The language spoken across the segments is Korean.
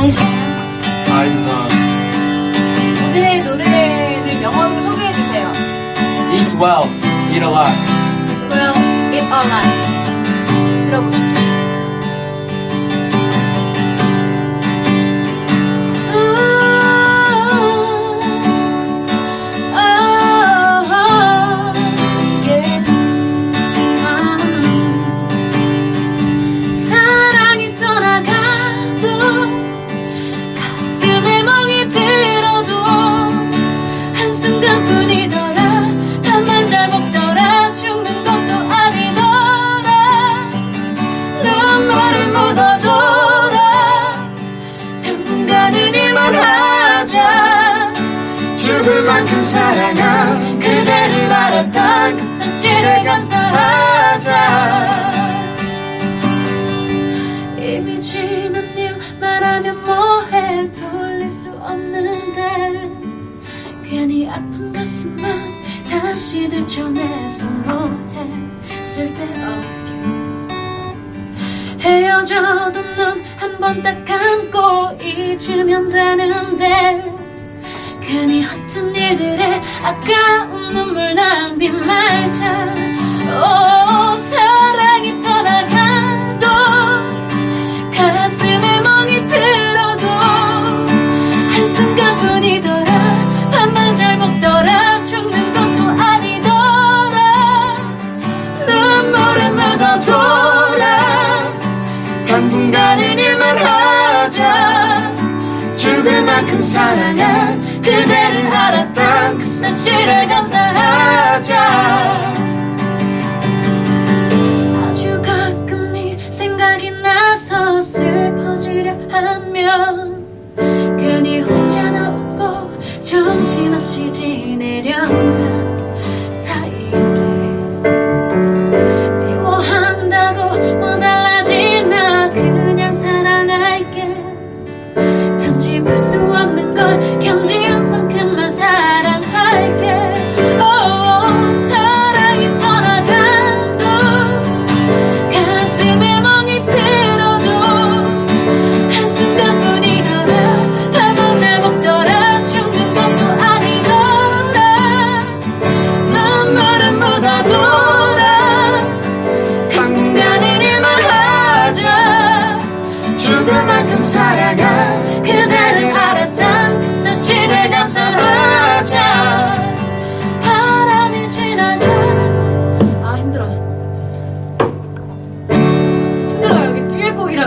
나이스. I'm uh, 오늘의 노래를 영어로 소개해 주세요. eat well, eat a lot. 그럼 It a Lot 들어보시죠. 만큼 사랑한 그대를 알았던 그 사실을 감사하자. 이미 지난 일 말하면 뭐해? 돌릴 수 없는데. 괜히 아픈 가슴만 다시 들춰내서 뭐해? 쓸데없게. 헤어져도 눈 한 번 딱 감고 잊으면 되는데 괜히 허튼 일들에 아까운 눈물 낭비 말자. 오 사랑이 떠나가도 가슴에 멍이 들어도 한순간뿐이더 만큼 사랑한 그대를 알았던 그 사실을 감사하자. 아주 가끔 네 생각이 나서 슬퍼지려 하면 괜히 혼자 나 웃고 정신없이 지내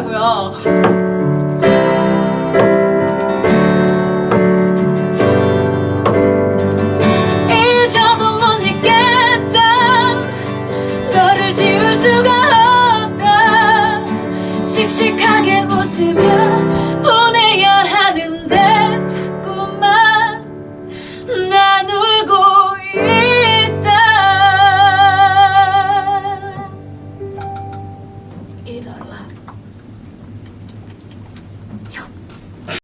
하더라고요. 겠다. 너를 지울 수가 없다. 씩씩하게 웃으며.